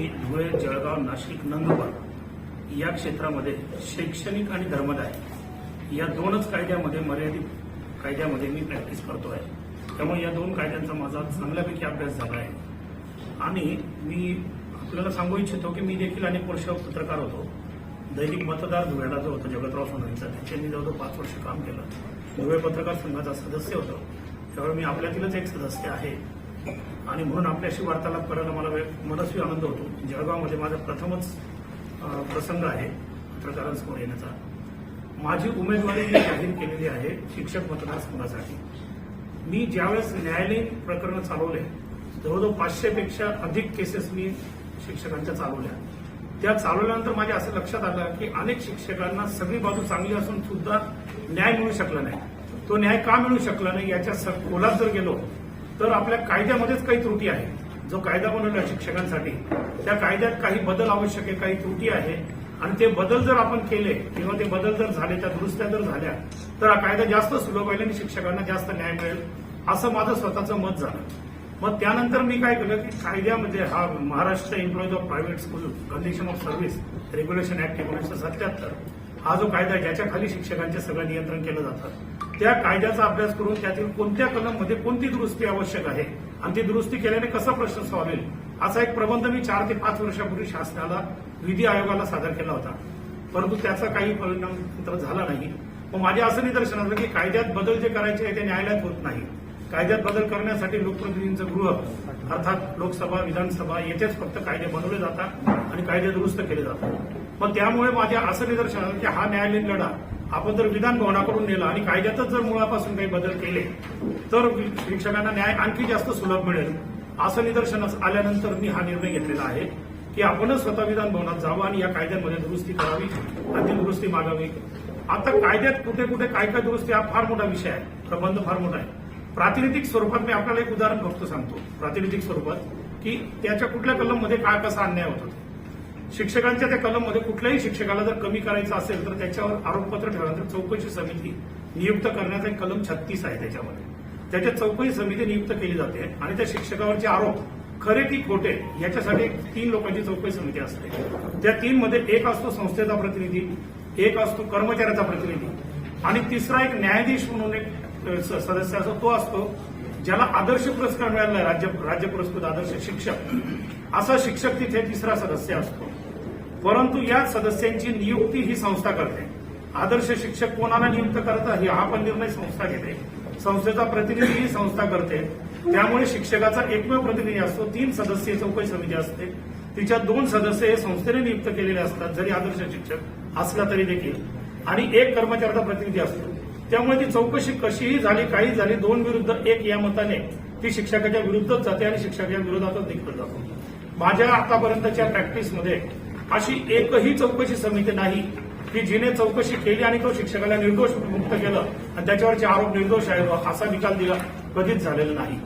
मी धुळे जळगाव नाशिक नंदुरबार या क्षेत्रामध्ये शैक्षणिक आणि धर्मदाय या दोनच कायद्यामध्ये मर्यादित कायद्यामध्ये मी प्रॅक्टिस करतो आहे त्यामुळे या दोन कायद्यांचा माझा चांगल्यापैकी अभ्यास झाला आहे. आणि मी आपल्याला सांगू इच्छितो की मी देखील अनेक वर्ष पत्रकार होतो. दैनिक मतदार धुळ्याला जो होता जगतराव सोनवणीचा त्यांनी जवळजवळ पाच वर्ष काम केलं. धुळे पत्रकार संघाचा सदस्य होतो. त्यामुळे मी आपल्यातीलच एक सदस्य आहे. आणि म्हणून आपल्याशी वार्तालाप करायला मला मनस्वी आनंद होतो. जळगावमध्ये माझा प्रथमच प्रसंग आहे पत्रकारांसमोर येण्याचा. माझी उमेदवारी मी जाहीर केलेली आहे शिक्षक मतदारसंघासाठी. मी ज्यावेळेस न्यायालयीन प्रकरणं चालवले जवळजवळ पाचशेपेक्षा अधिक केसेस मी शिक्षकांच्या चालवल्या. त्या चालवल्यानंतर माझ्या असं लक्षात आलं की अनेक शिक्षकांना सगळी बाजू चांगली असून सुद्धा न्याय मिळू शकला नाही. तो न्याय का मिळू शकला नाही याच्या स- खोलात जर गेलो तर आपल्या कायद्यामध्येच काही त्रुटी आहे जो कायदा बनवला शिक्षकांसाठी त्या कायद्यात काही बदल आवश्यक आहे काही त्रुटी आहे. आणि ते बदल जर आपण केले किंवा ते बदल जर झाले त्या दुरुस्त्या जर झाल्या तर हा कायदा जास्त सुलभ होईल आणि शिक्षकांना जास्त न्याय मिळेल असं माझं स्वतःचं मत झालं. मग त्यानंतर मी काय केलं की कायद्यामध्ये हा Maharashtra employees of private school condition of service regulation act एकोणीसशे सत्याहत्तर हा जो कायदा ज्याच्याखाली ज्याच्या खाली शिक्षकांचे सगळं नियंत्रण केलं जातं. त्या कायद्याचा अभ्यास करून त्यातील कोणत्या कलममध्ये कोणती दुरुस्ती आवश्यक आहे? आणि ती दुरुस्ती केल्याने कसा प्रश्न सॉल्व्ह होईल? असा एक प्रबंध मी चार ते पाच वर्षापूर्वी शासनाला विधी आयोगाला सादर केला होता. परंतु त्याचा काही परिणाम तर झाला नाही. मग माझ्या असं निदर्शन आलं की कायद्यात बदल जे करायचे आहे ते न्यायालयात होत नाही. कायद्यात बदल करण्यासाठी लोकप्रतिनिधींचं गृह अर्थात लोकसभा विधानसभा येथेच फक्त कायदे बनवले जातात आणि कायदे दुरुस्त केले जातात. पण त्यामुळे माझ्या असं निदर्शन आलं की हा न्यायालयीन लढा आपण जर विधान भवनाकडून नेलं आणि कायद्यातच जर मुळापासून काही बदल केले तर शिक्षकांना न्याय आणखी जास्त सुलभ मिळेल असं निदर्शनास आल्यानंतर मी हा निर्णय घेतलेला आहे की आपणच स्वतः विधान भवनात जावं आणि या कायद्यांमध्ये दुरुस्ती करावी आणि दुरुस्ती मागावी. आता कायद्यात कुठे कुठे काय काय दुरुस्ती हा फार मोठा विषय आहे प्रबंध फार मोठा आहे. प्रातिनिधिक स्वरूपात मी आपल्याला एक उदाहरण फक्त सांगतो. प्रातिनिधिक स्वरूपात की त्याच्या कुठल्या कलममध्ये काय कसा अन्याय होतो. शिक्षकांच्या त्या कलममध्ये कुठल्याही शिक्षकाला जर कमी करायचं असेल तर त्याच्यावर आरोपपत्र ठेवल्यानंतर चौकशी समिती नियुक्त करण्याचा एक कलम छत्तीस आहे त्याच्यामध्ये. त्याच्यात चौकशी समिती नियुक्त केली जाते आणि त्या शिक्षकावरचे आरोप खरे की खोटे याच्यासाठी तीन लोकांची चौकशी समिती असते. त्या तीन मध्ये एक असतो संस्थेचा प्रतिनिधी एक असतो कर्मचाऱ्याचा प्रतिनिधी आणि तिसरा एक न्यायाधीश म्हणून एक स- सदस्य असतो तो असतो ज्याला आदर्श पुरस्कार मिळाला राज्य राज्य पुरस्कृत आदर्श शिक्षक. असा शिक्षक तिथे तिसरा सदस्य असतो. परंतु या सदस्यांची नियुक्ती ही संस्था करते. आदर्श शिक्षक कोणाला नियुक्त करतात हा पण निर्णय संस्था घेते. संस्थेचा प्रतिनिधी ही संस्था करते. त्यामुळे शिक्षकाचा एकमेव प्रतिनिधी असतो तीन सदस्यीय चौकशी समिती असते. तिच्या दोन सदस्य हे संस्थेने नियुक्त केलेले असतात जरी आदर्श शिक्षक असला तरी देखील. आणि एक कर्मचाऱ्याचा प्रतिनिधी असतो. त्यामुळे ती चौकशी कशीही झाली काही झाली दोन विरुद्ध एक या मताने ती शिक्षकाच्या विरुद्धच जाते आणि शिक्षकाच्या विरोधातच निघत जातो. माझ्या आतापर्यंतच्या प्रॅक्टिसमध्ये अशी एकही चौकशी समिती नाही की जिने चौकशी केली आणि तो शिक्षकाला निर्दोष मुक्त केलं. आणि त्याच्यावरचे आरोप निर्दोष आहेत असा निकाल दिला कधीच झालेला नाही.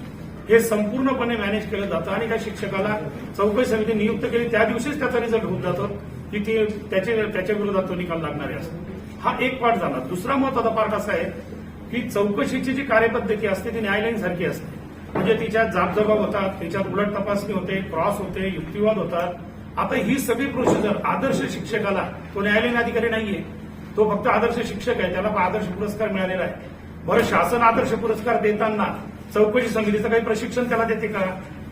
हे संपूर्णपणे मॅनेज केलं जातं आणि त्या शिक्षकाला चौकशी समिती नियुक्त केली. त्या दिवशीच त्याचा रिझल्ट होऊन जातो की ती त्याचे त्याच्या विरोधात तो निकाल लागणारे असतो हा एक पार्ट झाला. दुसरा महत्त्वाचा पार्ट असा आहे की चौकशीची जी कार्यपद्धती असते ती न्यायालयीन सारखी असते. म्हणजे तिच्यात जाबजबाब होतात तिच्यात उलट तपासणी होते क्रॉस होते युक्तिवाद होतात. आता ही सगळी प्रोसिजर आदर्श शिक्षकाला तो न्यायालयीन अधिकारी नाहीये. तो फक्त आदर्श शिक्षक आहे त्याला आदर्श पुरस्कार मिळालेला आहे. बरं शासन आदर्श पुरस्कार देताना चौकशी समितीचं काही प्रशिक्षण त्याला देते का?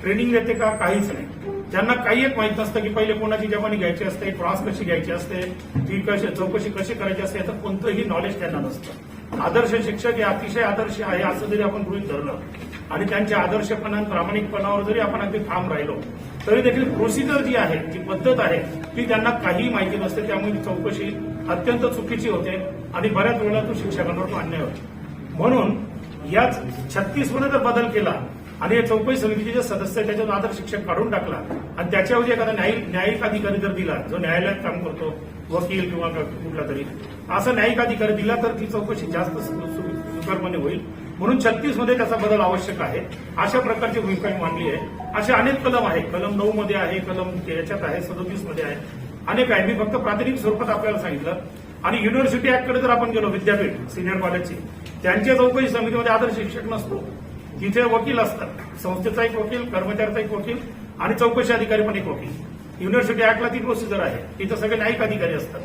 ट्रेनिंग देते का? काहीच नाही. ज्यांना काही एक माहीत नसतं की पहिले कोणाची जमानी घ्यायची असते क्रॉस कशी घ्यायची असते ती कशी चौकशी कशी करायची असते याचं कोणतंही नॉलेज त्यांना नसतं. आदर्श शिक्षक हे अतिशय आदर्श आहे असं जरी आपण गृहित धरलं आणि त्यांच्या आदर्शपणा आणि प्रामाणिकपणावर जरी आपण अगदी ठाम राहिलो तरी देखील प्रोसिजर जी आहे जी पद्धत आहे ती त्यांना काहीही माहिती नसते. त्यामुळे चौकशी अत्यंत चुकीची होते आणि बऱ्याच वेळा तो शिक्षकांवर अन्याय होतो. म्हणून याच छत्तीसमध्ये जर बदल केला आणि या चौकशी समितीचे जे सदस्य त्याच्यात त्याच्यातून आदर शिक्षक काढून टाकला आणि त्याच्याऐवजी एखादा न्यायिक न्यायिक अधिकारी जर दिला जो न्यायालयात काम करतो वकील किंवा कुठला तरी असा न्यायिक अधिकारी दिला तर ती चौकशी जास्त सु- सुकरपणे होईल. म्हणून छत्तीसमध्ये त्याचा बदल आवश्यक आहे. अशा प्रकारची भूमिका मी मांडली आहे. असे अनेक कलम आहे कलम नऊ मध्ये आहे कलम याच्यात आहे सदोतीसमध्ये आहे. अनेक आहे मी फक्त प्राथमिक स्वरूपात आपल्याला सांगितलं. आणि युनिव्हर्सिटी ऍक्टकडे जर आपण गेलो विद्यापीठ सिनियर कॉलेजची त्यांच्या चौकशी समितीमध्ये आदर शिक्षक नसतो. तिथे वकील असतात. संस्थेचा एक वकील कर्मचाऱ्याचा एक वकील आणि चौकशी अधिकारी पण एक वकील. युनिव्हर्सिटी ऍक्टला ती प्रोसिजर आहे. तिथे सगळे न्यायिक अधिकारी असतात.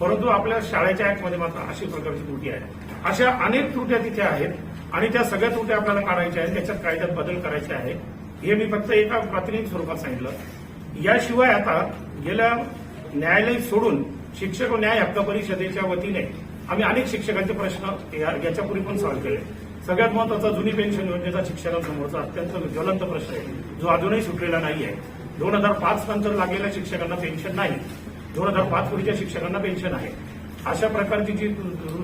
परंतु आपल्या शाळेच्या ऍक्टमध्ये मात्र अशी प्रकारची त्रुटी आहे. अशा अनेक त्रुट्या तिथे आहेत. आणि त्या सगळ्या त्रुट्या आपल्याला काढायच्या आहेत त्याच्यात कायद्यात बदल करायचे आहे हे मी फक्त एका प्रातिनिधिक स्वरूपात सांगितलं. याशिवाय आता गेल्या न्यायालय सोडून शिक्षक व न्याय हक्क परिषदेच्या वतीने आम्ही अनेक शिक्षकांचे प्रश्न या- याच्यापूर्वी पण सॉल्व्ह केले. सगळ्यात महत्त्वाचा जुनी पेन्शन योजनेचा शिक्षकांसमोरचा अत्यंत ज्वलंत प्रश्न आहे. जो अजूनही सुटलेला नाही आहे दोन हजार पाच नंतर लागलेल्या शिक्षकांना पेन्शन नाही. दोन हजार पाच पूर्वीच्या शिक्षकांना पेन्शन आहे. अशा प्रकारची जी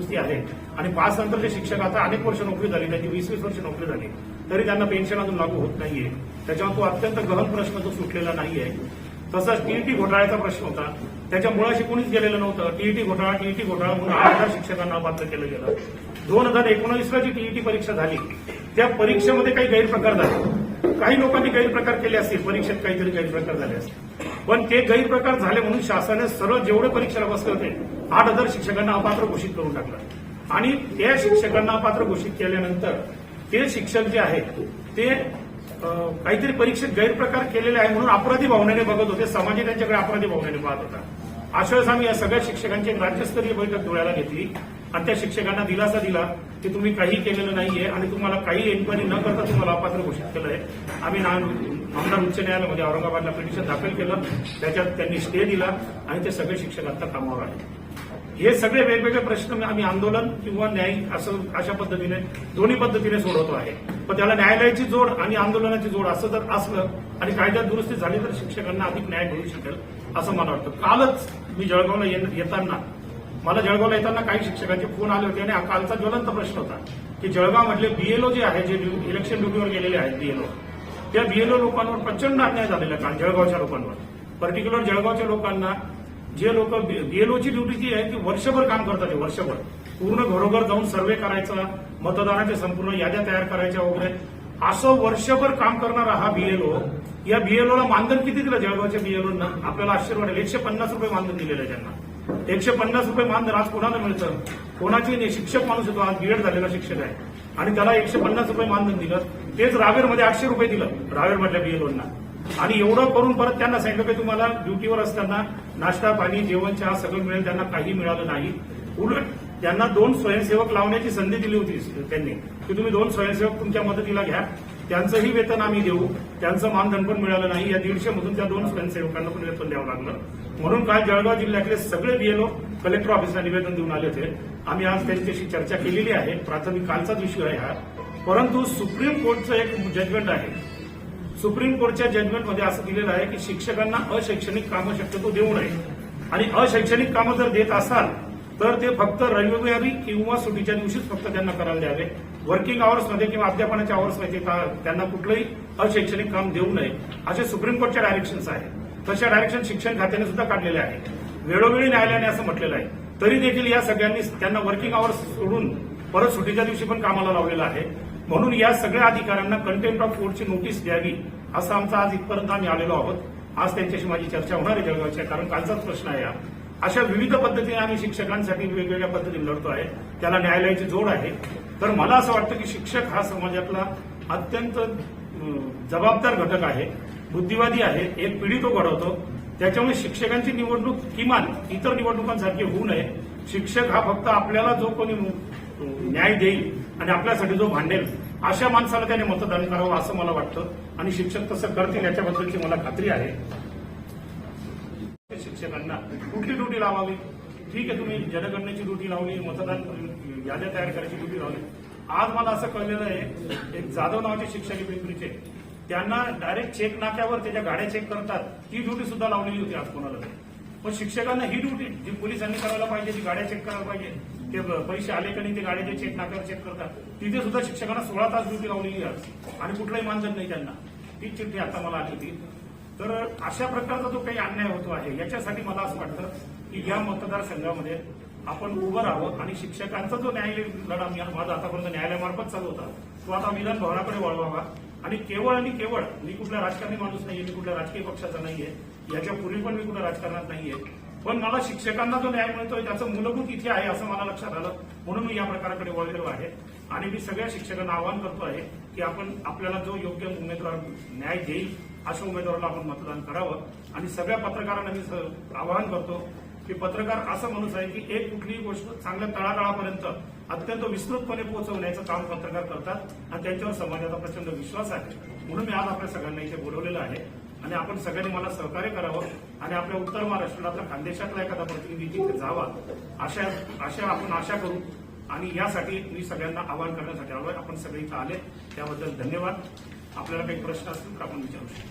दुरुस्ती आहेत आणि पाच नंतरचे शिक्षक आता अनेक वर्ष नोकरी झाली त्यांची वीस वीस वर्ष नोकरी झाली. तरी त्यांना पेन्शन अजून लागू होत नाहीये. त्याच्यावर तो अत्यंत गहन प्रश्न तो सुटलेला नाहीये. तसंच टीईटी घोटाळ्याचा प्रश्न होता. त्याच्या मुळाशी कोणीच गेलेलं नव्हतं. टीईटी घोटाळा टीईटी घोटाळा म्हणून आठ हजार शिक्षकांना पात्र केलं गेलं. दोन हजार एकोणावीसला जी टीईटी परीक्षा झाली त्या परीक्षेमध्ये काही गैरप्रकार झाले. काही लोकांनी गैरप्रकार केले असतील. परीक्षेत काहीतरी गैरप्रकार झाले असतील. पण ते गैरप्रकार झाले म्हणून शासनाने सरळ जेवढे परीक्षेला बसले होते आठ हजार शिक्षकांना अपात्र घोषित करून टाकलं. आणि त्या शिक्षकांना अपात्र घोषित केल्यानंतर ते शिक्षक जे आहेत ते काहीतरी परीक्षेत गैरप्रकार केलेले आहे म्हणून अपराधी भावनेने बघत होते. समाज त्यांच्याकडे अपराधी भावनेने पाहत होता. अशा वेळेस आम्ही या सगळ्या शिक्षकांची एक राज्यस्तरीय बैठक डोळ्याला घेतली आणि त्या शिक्षकांना दिलासा दिला की तुम्ही काही केलेलं नाहीये आणि तुम्हाला काही एन्क्वायरी न करता तुम्हाला अपात्र घोषित केलंय. आम्ही ना आमदार उच्च न्यायालयामध्ये औरंगाबादला पिटिशन दाखल केलं. त्याच्यात त्यांनी स्टे दिला आणि ते सगळे शिक्षक आता कामावर आले हे सगळे वेगवेगळे प्रश्न आम्ही आंदोलन किंवा न्यायिक असं अशा पद्धतीने दोन्ही पद्धतीने सोडवतो आहे. पण त्याला न्यायालयाची जोड आणि आंदोलनाची जोड असं जर असलं आणि कायद्यात दुरुस्ती झाली तर शिक्षकांना अधिक न्याय मिळू शकेल असं मला वाटतं. कालच मी जळगावला येताना मला जळगावला येताना काही शिक्षकांचे फोन आले होते आणि कालचा ज्वलंत प्रश्न होता की जळगावमधले बीएलओ जे आहे जे इलेक्शन ड्युटीवर गेलेले आहेत बीएलओ त्या बीएलओ लोकांवर प्रचंड अन्याय झालेला आहे काल जळगावच्या लोकांवर. पर्टिक्युलर जळगावच्या लोकांना जे लोक बीएलओची ड्युटी जी आहे ती वर्षभर काम करतात वर्षभर. पूर्ण घरोघर जाऊन सर्वे करायचा मतदानाच्या संपूर्ण याद्या तयार करायच्या वगैरे. असं वर्षभर काम करणारा हा बीएलओ या बीएलओला मानधन किती दिलं जळगावच्या बीएलओना आपल्याला आश्चर्य वाटेल एकशे पन्नास रुपये मानधन दिलेलं आहे त्यांना. एकशे पन्नास रुपये मानधन आज कोणाला मिळतं? कोणाची नाही? शिक्षक माणूस येतो. आज बीएड झालेला शिक्षक आहे. आणि त्याला एकशे पन्नास रुपये मानधन दिलं. तेच रावेरमध्ये आठशे रुपये दिलं. रावेरमधल्या बीएडवरना आणि एवढं करून परत त्यांना सांगितलं की तुम्हाला ड्युटीवर असताना नाश्ता पाणी जेवण चहा सगळं मिळेल. त्यांना काही मिळालं नाही. उलट त्यांना दोन स्वयंसेवक लावण्याची संधी दिली होती त्यांनी. की तुम्ही दोन स्वयंसेवक तुमच्या मदतीला घ्या. त्यांचंही वेतन आम्ही देऊ. त्यांचं मानधन पण मिळालं नाही. या दीडशे मधून त्या दोन स्वयंसेवकांना पण वेतन द्यावं लागलं. म्हणून काल जळगाव जिल्ह्यातले सगळे बीएलओ कलेक्टर ऑफिसला निवेदन देऊन आले होते. आम्ही आज त्यांच्याशी चर्चा केलेली आहे. प्राथमिक कालचाच विषय आहे हा. परंतु सुप्रीम कोर्टचं एक जजमेंट आहे. सुप्रीम कोर्टच्या जजमेंटमध्ये असं दिलेलं आहे की शिक्षकांना अशैक्षणिक कामं शक्यतो देऊ नये. आणि अशैक्षणिक कामं जर देत असाल तर ते फक्त रविवारी किंवा सुटीच्या दिवशीच फक्त त्यांना करायला द्यावे. वर्किंग आवर्समध्ये किंवा अध्यापनाच्या आवर्समध्ये का- त्यांना कुठलंही अशैक्षणिक काम देऊ नये असे सुप्रीम कोर्टच्या डायरेक्शन्स आहेत. तशा डायरेक्शन शिक्षण खात्याने सुद्धा काढलेले आहेत. वेळोवेळी न्यायालयाने असं म्हटलेलं आहे. तरी देखील या सगळ्यांनी त्यांना वर्किंग आवर्स सोडून परत सुटीच्या दिवशी पण कामाला लावलेलं आहे. म्हणून या सगळ्या अधिकाऱ्यांना कंटेंट ऑफ कोर्टची नोटीस द्यावी असं आमचा आज इथपर्यंत आम्ही आलेलो आहोत. आज त्यांच्याशी माझी चर्चा होणार आहे जळगावच्या कारण कालचाच प्रश्न आहे हा. अशा विविध पद्धतीने आम्ही शिक्षकांसाठी वेगवेगळ्या पद्धतीने लढतो आहे. त्याला न्यायालयाची जोड आहे. तर मला असं वाटतं की शिक्षक हा समाजातला अत्यंत जबाबदार घटक आहे बुद्धिवादी आहे. एक पिढी तो घडवतो. त्याच्यामुळे शिक्षकांची निवडणूक किमान इतर निवडणुकांसारखी होऊ नये. शिक्षक हा फक्त आपल्याला जो कोणी न्याय देईल आणि आपल्यासाठी जो भांडेल अशा माणसाला त्याने मतदान करावं असं मला वाटतं. आणि शिक्षक तसं करतील याच्याबद्दलची मला खात्री आहे. शिक्षकांना कुठली ड्युटी लावावी? ठीक आहे तुम्ही जनगणनेची ड्युटी लावली मतदान याद्या तयार करायची ड्युटी लावली. आज मला असं कळलेलं आहे एक जाधव नावाचे शिक्षक आहे पिंपरीचे त्यांना डायरेक्ट चेक नाक्यावर त्याच्या गाड्या चेक करतात. ती ड्युटी सुद्धा लावलेली होती आज कोणाला पण शिक्षकांना ही ड्युटी जी पोलिसांनी करायला पाहिजे ती गाड्या चेक करायला पाहिजे ते पैसे आले का नाही ते गाड्याचे चेक नाक्यावर चेक करतात. तिथे सुद्धा शिक्षकांना सोळा तास ड्युटी लावलेली आहे आणि कुठलंही मानधन नाही त्यांना. ती चिठ्ठी आता मला आली होती. तर अशा प्रकारचा जो काही अन्याय होतो आहे याच्यासाठी मला असं वाटतं की या मतदारसंघामध्ये आपण उभं राहावं आणि शिक्षकांचा जो न्यायालय लढा मी माझा आतापर्यंत न्यायालयामार्फत चालू होता तो आता विधान भवनाकडे वळवावा. आणि केवळ आणि केवळ मी कुठल्या राजकारणी माणूस नाहीये मी कुठल्या राजकीय पक्षाचा नाहीये याच्या पूर्वी पण मी कुठल्या राजकारणात नाहीये. पण मला शिक्षकांना जो न्याय मिळतोय त्याचं मूलभूत इथे आहे असं मला लक्षात आलं म्हणून मी या प्रकाराकडे वळलेलो आहे. आणि मी सगळ्या शिक्षकांना आवाहन करतो आहे की आपण आपल्याला जो योग्य उमेदवार न्याय देईल अशा उमेदवाराला आपण मतदान करावं. आणि सगळ्या पत्रकारांना मी स- आवाहन करतो की पत्रकार असं माणूस आहे की एक कुठलीही गोष्ट चांगल्या तळागाळापर्यंत अत्यंत विस्तृतपणे पोहोचवण्याचं काम पत्रकार करतात. आणि त्यांच्यावर समाजाचा प्रचंड विश्वास आहे. म्हणून मी आज आपल्या सगळ्यांना इथे बोलवलेलं आहे. आणि आपण सगळ्यांनी मला सहकार्य करावं. आणि आपल्या उत्तर महाराष्ट्रातला खानदेशातला एखादा प्रतिनिधी तिथे जावा. अशा अशा आपण आशा करू. आणि यासाठी मी सगळ्यांना आवाहन करण्यासाठी आलोय. आपण सगळे इथं आले. त्याबद्दल धन्यवाद. आपल्याला काही प्रश्न असतील तर आपण विचारू शकतो.